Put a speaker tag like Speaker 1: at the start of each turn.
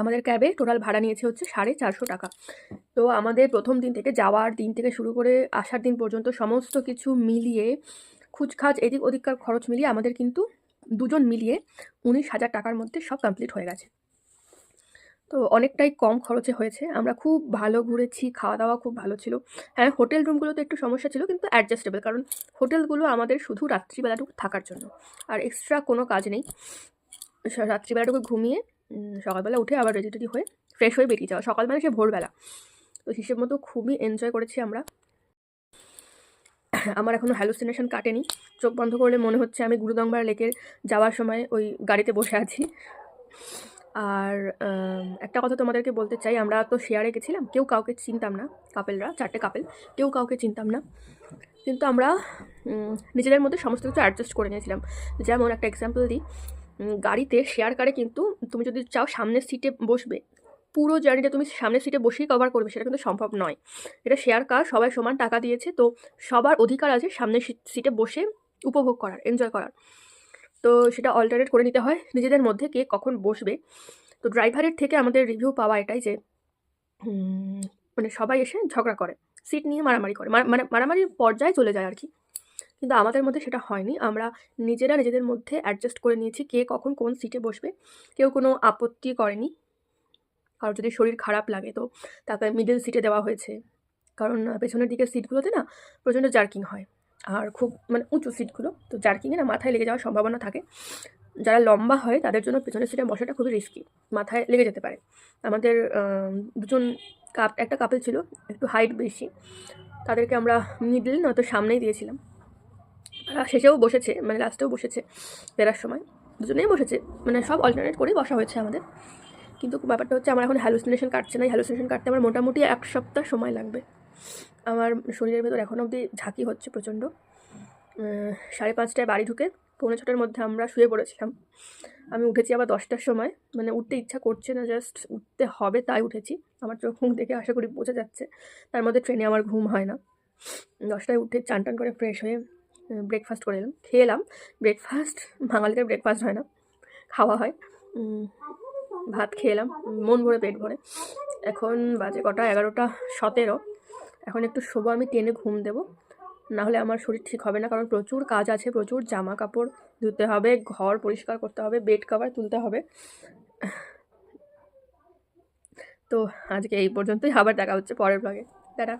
Speaker 1: আমাদের ক্যাবে টোটাল ভাড়া নিয়েছে হচ্ছে সাড়ে চারশো টাকা। তো আমাদের প্রথম দিন থেকে যাওয়ার দিন থেকে শুরু করে আসার দিন পর্যন্ত সমস্ত কিছু মিলিয়ে খুচখাচ এদিক ওদিককার খরচ মিলিয়ে আমাদের কিন্তু দুজন মিলিয়ে উনিশ হাজার টাকার মধ্যে সব কমপ্লিট হয়ে গেছে। তো অনেকটাই কম খরচে হয়েছে। আমরা খুব ভালো ঘুরেছি খাওয়া দাওয়া খুব ভালো ছিল। হ্যাঁ হোটেল রুমগুলোতে একটু সমস্যা ছিল, কিন্তু অ্যাডজাস্টেবল কারণ হোটেলগুলো আমাদের শুধু রাত্রিবেলাটুকু থাকার জন্য। আর এক্সট্রা কোনো কাজ নেই। রাত্রিবেলাটুকু ঘুমিয়ে সকালবেলা উঠে আবার রেডি টেডি হয়ে ফ্রেশ হয়ে বেরিয়ে যাওয়া। সকাল মানে সে ভোরবেলা। তো হিসেব মতো খুবই এনজয় করেছি আমরা। আমার এখনও হ্যালুসিনেশন কাটেনি। চোখ বন্ধ করলে মনে হচ্ছে আমি গুরুদংবার লেকের যাওয়ার সময় ওই গাড়িতে বসে আছি। আর একটা কথা তোমাদেরকে বলতে চাই, আমরা তো শেয়ারে গেছিলাম, কেউ কাউকে চিনতাম না কাপেলরা চারটে কাপেল কেউ কাউকে চিনতাম না। কিন্তু আমরা নিজেদের মধ্যে সমস্ত কিছু অ্যাডজাস্ট করে নিয়েছিলাম। যেমন একটা এক্সাম্পল দিই গাড়িতে শেয়ার কারে কিন্তু তুমি যদি চাও সামনের সিটে বসবে, পুরো জার্নিটা তুমি সামনের সিটে বসেই কভার করবে, সেটা কিন্তু সম্ভব নয়। এটা শেয়ার কার সবাই সমান টাকা দিয়েছে, তো সবার অধিকার আছে সামনের সিটে বসে উপভোগ করার এনজয় করার। তো সেটা অল্টারনেট করে নিতে হয়, নিজেদের মধ্যে কে কখন বসবে। তো ড্রাইভারের থেকে আমাদের রিভিউ পাওয়া এটাই যে মানে সবাই এসে ঝগড়া করে সিট নিয়ে মারামারি করে মানে মারামারির পর্যায়ে চলে যায় আর কি। কিন্তু আমাদের মধ্যে সেটা হয়নি। আমরা নিজেরা নিজেদের মধ্যে অ্যাডজাস্ট করে নিয়েছি কে কখন কোন সিটে বসবে। কেউ কোনো আপত্তি করেনি। কারোর যদি শরীর খারাপ লাগে তো তাকে মিডল সিটে দেওয়া হয়েছে। কারণ পেছনের দিকের সিটগুলোতে না প্রচণ্ড জার্কিং হয়। আর খুব মানে উঁচু সিটগুলো তো জার্কিংয়ে না মাথায় লেগে যাওয়ার সম্ভাবনা থাকে। যারা লম্বা হয় তাদের জন্য পেছনের সিটে বসাটা খুবই রিস্কি মাথায় লেগে যেতে পারে। আমাদের দুজন কাপ একটা কাপল ছিল, একটু হাইট বেশি। তাদেরকে আমরা মিডল নয়তো সামনেই দিয়েছিলাম। শেষেও বসেছে মানে লাস্টেও বসেছে ফেরার সময়। দুজনেই বসেছে মানে সব অল্টারনেট করেই বসা হয়েছে আমাদের। কিন্তু ব্যাপারটা হচ্ছে আমার এখন হ্যালুসিনেশন কাটছে না হ্যালুসিনেশন কাটতে আমার মোটামুটি এক সপ্তাহ সময় লাগবে। আমার শরীরের ভেতর এখন অবধি ঝাঁকি হচ্ছে প্রচণ্ড। সাড়ে পাঁচটায় বাড়ি ঢুকে পৌনে ছটার মধ্যে আমরা শুয়ে পড়েছিলাম। আমি উঠেছি আবার দশটার সময় মানে উঠতে ইচ্ছা করছে না জাস্ট উঠতে হবে তাই উঠেছি। আমার চোখ মুখ দেখে আশা করি বোঝা যাচ্ছে, তার মধ্যে ট্রেনে আমার ঘুম হয় না। দশটায় উঠে চান টান করে ফ্রেশ হয়ে ব্রেকফাস্ট করে এলাম খেয়ে এলাম। ব্রেকফাস্ট বাঙালিদের ব্রেকফাস্ট হয় না। খাওয়া হয়। ভাত খেয়ে এলাম। মন ভরে পেট ভরে। এখন বাজে কটা? এগারোটা সতেরো। এখন একটু শোবো, আমি টেনে ঘুম দেবো। না হলে আমার শরীর ঠিক হবে না, কারণ প্রচুর কাজ আছে, প্রচুর জামা কাপড় ধুতে হবে, ঘর পরিষ্কার করতে হবে বেড কভার তুলতে হবে। তো আজকে এই পর্যন্তই। আবার দেখা হচ্ছে পরের ব্লগে টাটা।